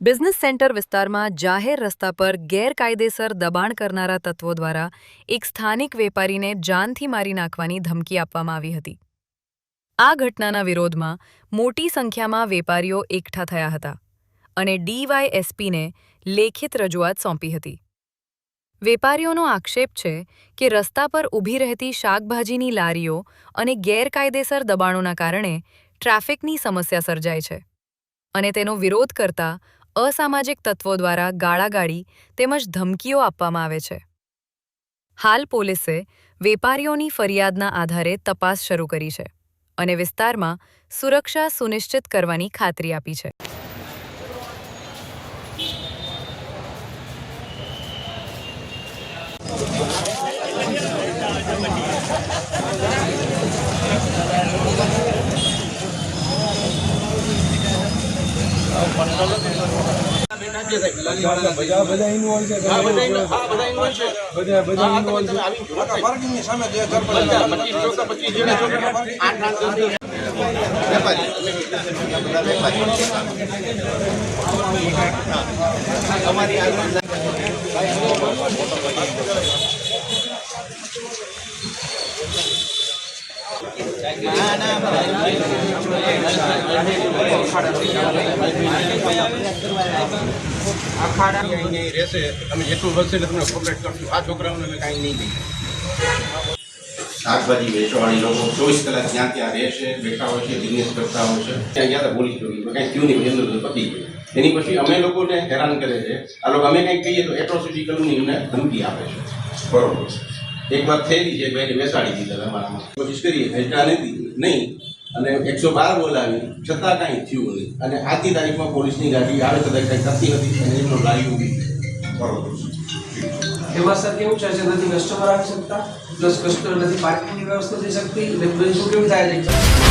Business centre વિસ્તારમાં જાહેર રસ્તા પર ગેરકાયદેસર દબાણ કરનારા તત્વો દ્વારા એક સ્થાનિક વેપારીને જાનથી મારી નાખવાની ધમકી આપવામાં આવી હતી. આ ઘટનાના વિરોધમાં મોટી સંખ્યામાં વેપારીઓ એકઠા થયા હતા અને ડીવાયએસપીને લેખિત રજૂઆત સોંપી હતી. વેપારીઓનો આક્ષેપ છે કે રસ્તા પર ઊભી રહેતી શાકભાજીની લારીઓ અને ગેરકાયદેસર દબાણોના કારણે ટ્રાફિકની સમસ્યા સર્જાય છે અને તેનો વિરોધ કરતા અસામાજિક તત્વો દ્વારા ગાળાગાળી તેમજ ધમકીઓ આપવામાં આવે છે. હાલ પોલીસે વેપારીઓની ફરિયાદના આધારે તપાસ શરૂ કરી છે અને વિસ્તારમાં સુરક્ષા સુનિશ્ચિત કરવાની ખાતરી આપી છે. બધા અખાડા કાંઈ નહીં શાકભાજી વેચવાળી લોકો ચોવીસ કલાક ત્યાં ત્યાં રહેશે બેઠા હોય છે બિઝનેસ કરતા હોય છે, ત્યાં ગયા હતા બોલી ચોરી કાંઈ ક્યુ નહીં પતી એની પછી અમે લોકોને હેરાન કરે છે. આ લોકો અમે કંઈક કહીએ તો એટ્રોસિટી કરવાની અમને ધમકી આપે છે. બરોબર. એક વાર થયેલી છે મેં બેસાડી દીધા તમારામાં કોશિશ કરીએ ભેટા નથી, નહીં. અને એકસો બાર બોલાવી છતાં કાંઈ થયું નહીં. અને આજની તારીખમાં પોલીસની ગાડી આવે, કદાચ કંઈ થતી નથી અને એમનો લાગી ઊભી. બરોબર એમાં સર કેવું છે? નથી કસ્ટમર આવી શકતા? પ્લસ કસ્ટમર નથી પાર્કિંગની વ્યવસ્થા થઈ શકતી? એટલે બધું કેવું થાય? છે